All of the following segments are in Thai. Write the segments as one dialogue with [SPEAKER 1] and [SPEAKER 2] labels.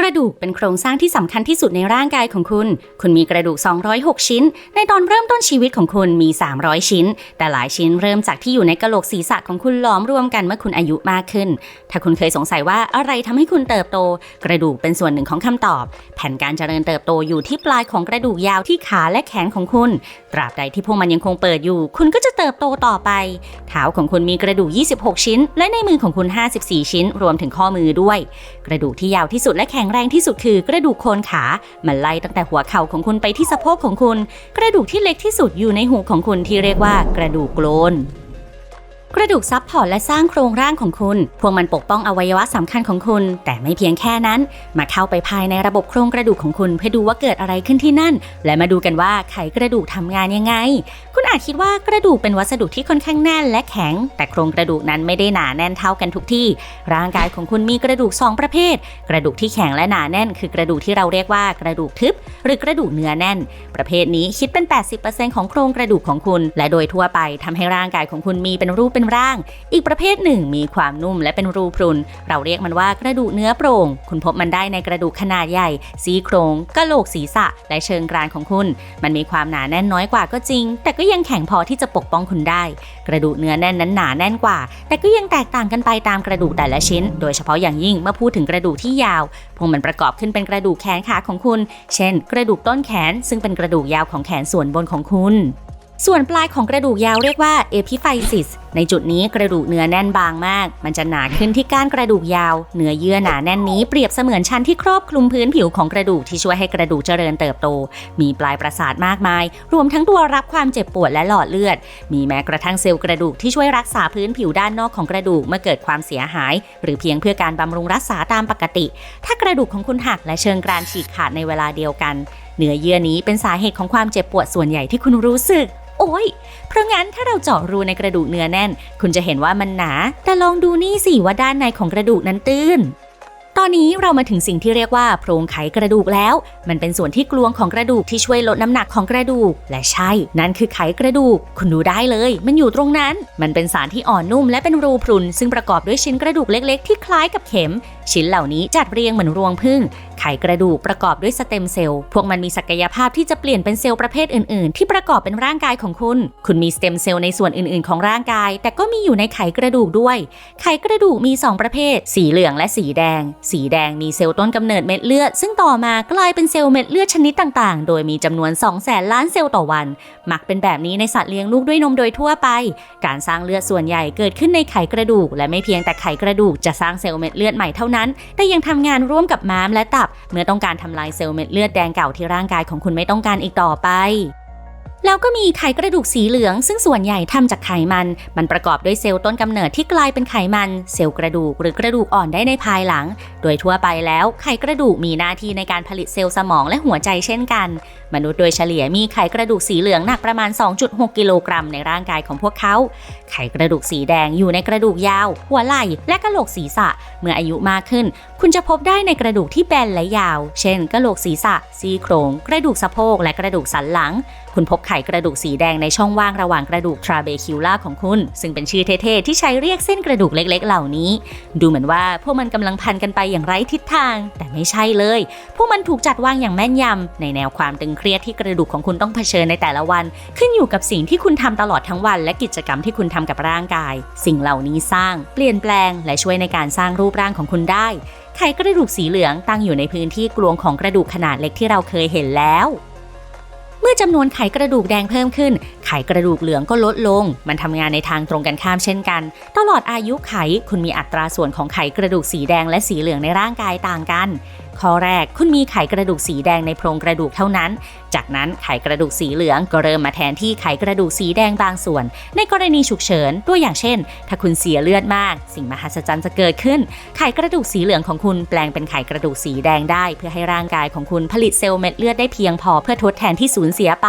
[SPEAKER 1] กระดูกเป็นโครงสร้างที่สำคัญที่สุดในร่างกายของคุณ คุณมีกระดูก 206 ชิ้น ในตอนเริ่มต้นชีวิตของคุณมี 300 ชิ้น แต่หลายชิ้นเริ่มจากที่อยู่ในกระโหลกศีรษะของคุณล้อมรวมกันเมื่อคุณอายุมากขึ้น ถ้าคุณเคยสงสัยว่าอะไรทำให้คุณเติบโต กระดูกเป็นส่วนหนึ่งของคำตอบ แผนการเจริญเติบโตอยู่ที่ปลายของกระดูกยาวที่ขาและแขนของคุณ ตราบใดที่พวกมันยังคงเปิดอยู่ คุณก็จะเติบโตต่อไป เท้าของคุณมีกระดูก 26 ชิ้น และในมือของคุณ 54 ชิ้น รวมถึงข้อมือด้วย กระดูกที่ยาวที่สุดและแข็งแรงที่สุดคือกระดูกโคนขา มันไล่ตั้งแต่หัวเข่าของคุณไปที่สะโพกของคุณ กระดูกที่เล็กที่สุดอยู่ในหูของคุณที่เรียกว่ากระดูกโกลน กระดูกซับพอร์ตและสร้างโครงร่างของคุณ พวกมันปกป้องอวัยวะสำคัญของคุณ แต่ไม่เพียงแค่นั้น มาเข้าไปภายในระบบโครงกระดูกของคุณ เพื่อดูว่าเกิดอะไรขึ้นที่นั่น และมาดูกันว่าไขกระดูกทำงานยังไง คุณอาจคิดว่ากระดูกเป็นวัสดุที่ค่อนข้างแน่นและแข็ง แต่โครงกระดูกนั้นไม่ได้หนาแน่นเท่ากันทุกที่ ร่างกายของคุณมีกระดูก 2 ประเภท กระดูกที่แข็งและหนาแน่น คือกระดูกที่เราเรียกว่ากระดูกทึบ หรือกระดูกเนื้อแน่น ประเภทนี้คิดเป็น 80%ของโครงกระดูกของคุณ และโดยทั่วไปทำให้ร่างกายของคุณมีเป็นรูปเป็นร่าง อีกประเภทหนึ่งมีความนุ่มและเป็นรูพรุน เราเรียกมันว่ากระดูกเนื้อโปร่ง คุณพบมันได้ในกระดูกขนาดใหญ่ ซี่โครงกะโหลกศีรษะ และเชิงกรานของคุณ มันมีความหนาแน่นน้อยกว่าก็จริง แต่ก็ยังแข็งพอที่จะปกป้องคุณได้ กระดูกเนื้อแน่นนั้นหนาแน่นกว่า แต่ก็ยังแตกต่างกันไปตามกระดูกแต่ละชิ้น โดยเฉพาะอย่างยิ่งเมื่อพูดถึงกระดูกที่ยาว พวกมันประกอบขึ้นเป็นกระดูกแขนขาของคุณ เช่น กระดูกต้นแขน ซึ่งเป็นกระดูกยาวของแขนส่วนบนของคุณ ส่วนปลายของกระดูกยาวเรียกว่าเอพิไฟซิส ในจุดนี้กระดูกเนื้อแน่นบางมาก มันจะหนาขึ้นที่ก้านกระดูกยาว เนื้อเยื่อหนาแน่นนี้เปรียบเสมือนชั้นที่ครอบคลุมพื้นผิวของกระดูกที่ช่วยให้กระดูกเจริญเติบโต มีปลายประสาทมากมาย รวมทั้งตัวรับความเจ็บปวดและหลอดเลือด มีแม้กระทั่งเซลล์กระดูกที่ช่วยรักษาพื้นผิวด้านนอกของกระดูกเมื่อเกิดความเสียหาย หรือเพียงเพื่อการบำรุงรักษาตามปกติ ถ้ากระดูกของคุณหักและเชิงกรานฉีกขาดในเวลาเดียวกัน เนื้อเยื่อนี้เป็นสาเหตุของความเจ็บปวดส่วนใหญ่ที่คุณรู้สึก โอ้ย เพราะงั้นถ้าเราเจาะรูในกระดูกเนื้อแน่น คุณจะเห็นว่ามันหนา แต่ลองดูนี่สิว่าด้านในของกระดูกนั้นตื้น ตอนนี้เรามาถึงสิ่งที่เรียกว่าโพรงไขกระดูกแล้ว มันเป็นส่วนที่กลวงของกระดูกที่ช่วยลดน้ำหนักของกระดูก และใช่ นั่นคือไขกระดูก คุณดูได้เลย มันอยู่ตรงนั้น มันเป็นสารที่อ่อนนุ่มและเป็นรูพรุน ซึ่งประกอบด้วยชิ้นกระดูกเล็ก ๆ ที่คล้ายกับเข็ม ชิ้นเหล่านี้จัดเรียงเหมือนรวงผึ้งไขกระดูกประกอบด้วยสเต็มเซลล์ พวกมันมีศักยภาพที่จะเปลี่ยนเป็นเซลล์ประเภทอื่น ๆ ที่ประกอบเป็นร่างกายของคุณ คุณมีสเต็มเซลล์ในส่วนอื่น ๆ ของร่างกาย แต่ก็มีอยู่ในไขกระดูกด้วย ไขกระดูกมี 2 ประเภท สีเหลืองและสีแดงสีแดงมีเซลล์ต้นกำเนิดเม็ดเลือด ซึ่งต่อมากลายเป็นเซลล์เม็ดเลือดชนิดต่างๆ โดยมีจำนวน2แสนล้านเซลล์ต่อวัน มักเป็นแบบนี้ในสัตว์เลี้ยงลูกด้วยนมโดยทั่วไป การสร้างเลือดส่วนใหญ่เกิดขึ้นในไขกระดูก และไม่เพียงแต่ไขกระดูกจะสร้างเซลล์เม็ดเลือดใหม่เท่านั้น แต่ยังทำงานร่วมกับม้ามและตับ เมื่อต้องการทำลายเซลล์เม็ดเลือดแดงเก่าที่ร่างกายของคุณไม่ต้องการอีกต่อไปแล้วก็มีไขกระดูกสีเหลือง ซึ่งส่วนใหญ่ทำจากไขมัน มันประกอบด้วยเซลล์ต้นกำเนิดที่กลายเป็นไขมัน เซลล์กระดูกหรือกระดูกอ่อนได้ในภายหลัง โดยทั่วไปแล้วไขกระดูกมีหน้าที่ในการผลิตเซลล์สมองและหัวใจเช่นกัน มนุษย์โดยเฉลี่ยมีไขกระดูกสีเหลืองหนักประมาณ 2.6 กิโลกรัมในร่างกายของพวกเขา ไขกระดูกสีแดงอยู่ในกระดูกยาว หัวไหล่และกระโหลกศีรษะ เมื่ออายุมากขึ้น คุณจะพบได้ในกระดูกที่แบนและยาว เช่นกระโหลกศีรษะซี่โครง กระดูกสะโพกและกระดูกสันหลัง คุณพบไขกระดูกสีแดงในช่องว่างระหว่างกระดูกทราเบคิวล่าของคุณ ซึ่งเป็นชื่อเท่ๆที่ใช้เรียกเส้นกระดูกเล็กๆ เหล่านี้ ดูเหมือนว่าพวกมันกำลังพันกันไปอย่างไร้ทิศทาง แต่ไม่ใช่เลย พวกมันถูกจัดวางอย่างแม่นยำในแนวความตึงเครียดที่กระดูกของคุณต้องเผชิญในแต่ละวัน ขึ้นอยู่กับสิ่งที่คุณทำตลอดทั้งวัน และกิจกรรมที่คุณทำกับร่างกาย สิ่งเหล่านี้สร้าง เปลี่ยนแปลง และช่วยในการสร้างรูปร่างของคุณได้ไขกระดูกสีเหลืองตั้งอยู่ในพื้นที่กลวงของกระดูกขนาดเล็กที่เราเคยเห็นแล้ว มื่อจำนวนไขกระดูกแดงเพิ่มขึ้น ไขกระดูกเหลืองก็ลดลง มันทำงานในทางตรงกันข้ามเช่นกัน ตลอดอายุไข คุณมีอัตราส่วนของไขกระดูกสีแดงและสีเหลืองในร่างกายต่างกัน ข้อแรกคุณมีไขกระดูกสีแดงในโพรงกระดูกเท่านั้น จากนั้นไขกระดูกสีเหลืองก็เริ่มมาแทนที่ไขกระดูกสีแดงบางส่วน ในกรณีฉุกเฉินตัวอย่างเช่น ถ้าคุณเสียเลือดมาก สิ่งมหัศจรรย์จะเกิดขึ้น ไขกระดูกสีเหลืองของคุณแปลงเป็นไขกระดูกสีแดงได้ เพื่อให้ร่างกายของคุณผลิตเซลล์เม็ดเลือดได้เพียงพอเพื่อทดแทนที่สูญเสียไป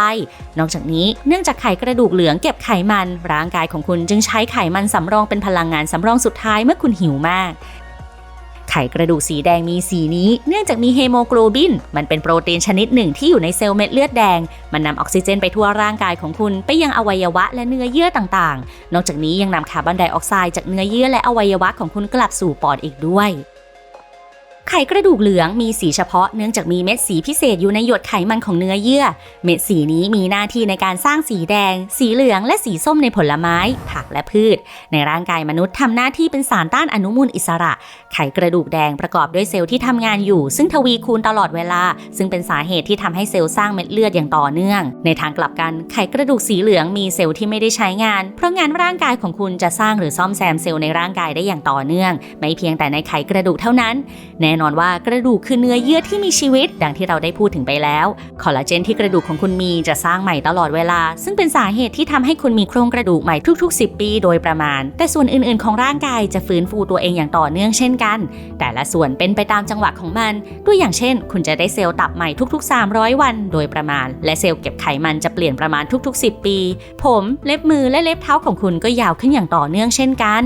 [SPEAKER 1] นอกจากนี้เนื่องจากไขกระดูกเหลืองเก็บไขมัน ร่างกายของคุณจึงใช้ไขมันสำรองเป็นพลังงานสำรองสุดท้ายเมื่อคุณหิวมาก ไขกระดูกสีแดงมีสีนี้ เนื่องจากมีเฮโมโกลบิน มันเป็นโปรตีนชนิดหนึ่งที่อยู่ในเซลล์เม็ดเลือดแดง มันนำออกซิเจนไปทั่วร่างกายของคุณไปยังอวัยวะและเนื้อเยื่อต่างๆ นอกจากนี้ยังนำคาร์บอนไดออกไซด์จากเนื้อเยื่อและอวัยวะของคุณกลับสู่ปอดอีกด้วย ไขกระดูกเหลืองมีสีเฉพาะเนื่องจากมีเม็ดสีพิเศษอยู่ในหยดไขมันของเนื้อเยื่อ เม็ดสีนี้มีหน้าที่ในการสร้างสีแดง สีเหลือง และสีส้มในผลไม้ ผักและพืช ในร่างกายมนุษย์ทำหน้าที่เป็นสารต้านอนุมูลอิสระ ไขกระดูกแดงประกอบด้วยเซลล์ที่ทำงานอยู่ ซึ่งทวีคูณตลอดเวลา ซึ่งเป็นสาเหตุที่ทำให้เซลล์สร้างเม็ดเลือดอย่างต่อเนื่อง ในทางกลับกันไขกระดูกสีเหลืองมีเซลล์ที่ไม่ได้ใช้งาน เพราะงานร่างกายของคุณจะสร้างหรือซ่อมแซมเซลล์ในร่างกายได้อย่างต่อเนื่อง ไม่เพียงแต่ในไขกระดูกเท่านั้น แน่นอนว่ากระดูกคือเนื้อเยื่อที่มีชีวิต ดังที่เราได้พูดถึงไปแล้ว คอลลาเจนที่กระดูกของคุณมีจะสร้างใหม่ตลอดเวลา ซึ่งเป็นสาเหตุที่ทำให้คุณมีโครงกระดูกใหม่ทุก ๆ 10 ปีโดยประมาณ แต่ส่วนอื่นๆ ของร่างกายจะฟื้นฟูตัวเองอย่างต่อเนื่องเช่นกัน แต่ละส่วนเป็นไปตามจังหวะของมัน ตัวอย่างเช่น คุณจะได้เซลล์ตับใหม่ทุก ๆ 300 วันโดยประมาณ และเซลล์เก็บไขมันจะเปลี่ยนประมาณทุก ๆ 10 ปี ผม เล็บมือและเล็บเท้าของคุณก็ยาวขึ้นอย่างต่อเนื่องเช่นกัน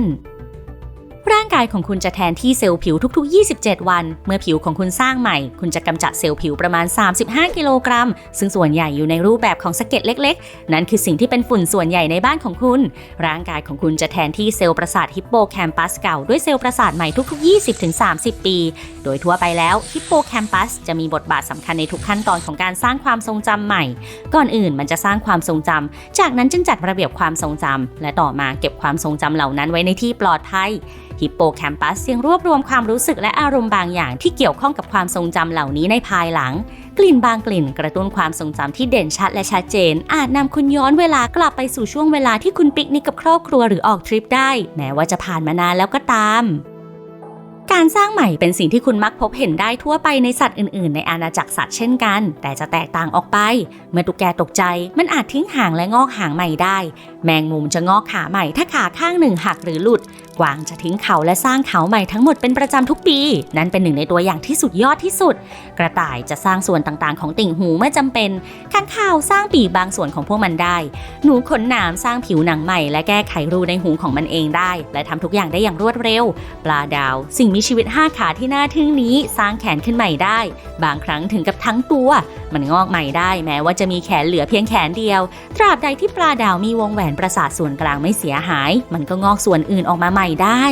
[SPEAKER 1] ร่างกายของคุณจะแทนที่เซลล์ผิวทุก ๆ 27 วัน เมื่อผิวของคุณสร้างใหม่ คุณจะกำจัดเซลล์ผิวประมาณ 35 กิโลกรัม ซึ่งส่วนใหญ่อยู่ในรูปแบบของสะเก็ดเล็ก ๆ นั่นคือสิ่งที่เป็นฝุ่นส่วนใหญ่ในบ้านของคุณ ร่างกายของคุณจะแทนที่เซลล์ประสาทฮิปโปแคมปัสเก่าด้วยเซลล์ประสาทใหม่ทุก ๆ 20-30 ปี โดยทั่วไปแล้วฮิปโปแคมปัสจะมีบทบาทสำคัญในทุกขั้นตอนของการสร้างความทรงจำใหม่ ก่อนอื่นมันจะสร้างความทรงจำจากนั้นจึงจัดระเบียบความทรงจำและต่อมาเก็บความทรงจำเหล่านั้นไว้ในที่ปลอดภัยฮิปโปแคมปัสยังรวบรวมความรู้สึกและอารมณ์บางอย่างที่เกี่ยวข้องกับความทรงจำเหล่านี้ในภายหลัง กลิ่นบางกลิ่นกระตุ้นความทรงจำที่เด่นชัดและชัดเจน อาจนำคุณย้อนเวลากลับไปสู่ช่วงเวลาที่คุณปิกนิกกับครอบครัวหรือออกทริปได้ แม้ว่าจะผ่านมานานแล้วก็ตามการสร้างใหม่เป็นสิ่งที่คุณมักพบเห็นได้ทั่วไปในสัตว์อื่นๆ ในอาณาจักรสัตว์เช่นกัน แต่จะแตกต่างออกไป เมื่อตุ๊กแกตกใจ มันอาจทิ้งหางและงอกหางใหม่ได้ แมงมุมจะงอกขาใหม่ถ้าขาข้างหนึ่งหักหรือหลุด กวางจะทิ้งเขาและสร้างเขาใหม่ทั้งหมดเป็นประจำทุกปี นั่นเป็นหนึ่งในตัวอย่างที่สุดยอดที่สุด กระต่ายจะสร้างส่วนต่างๆ ของติ่งหูเมื่อจำเป็นข้างข่าวสร้างปีบางส่วนของพวกมันได้ หนูขนหนามสร้างผิวหนังใหม่ และแก้ไขรูในหูของมันเองได้ และทำทุกอย่างได้อย่างรวดเร็ว ปลาดาว สิ่งมีชีวิต5ขาที่น่าทึ่งนี้ สร้างแขนขึ้นใหม่ได้ บางครั้งถึงกับทั้งตัว มันงอกใหม่ได้ แม้ว่าจะมีแขนเหลือเพียงแขนเดียว ตราบใดที่ปลาดาวมีวงแหวนประสาทส่วนกลางไม่เสียหาย มันก็งอกส่วนอื่นออกมาใหม่ได้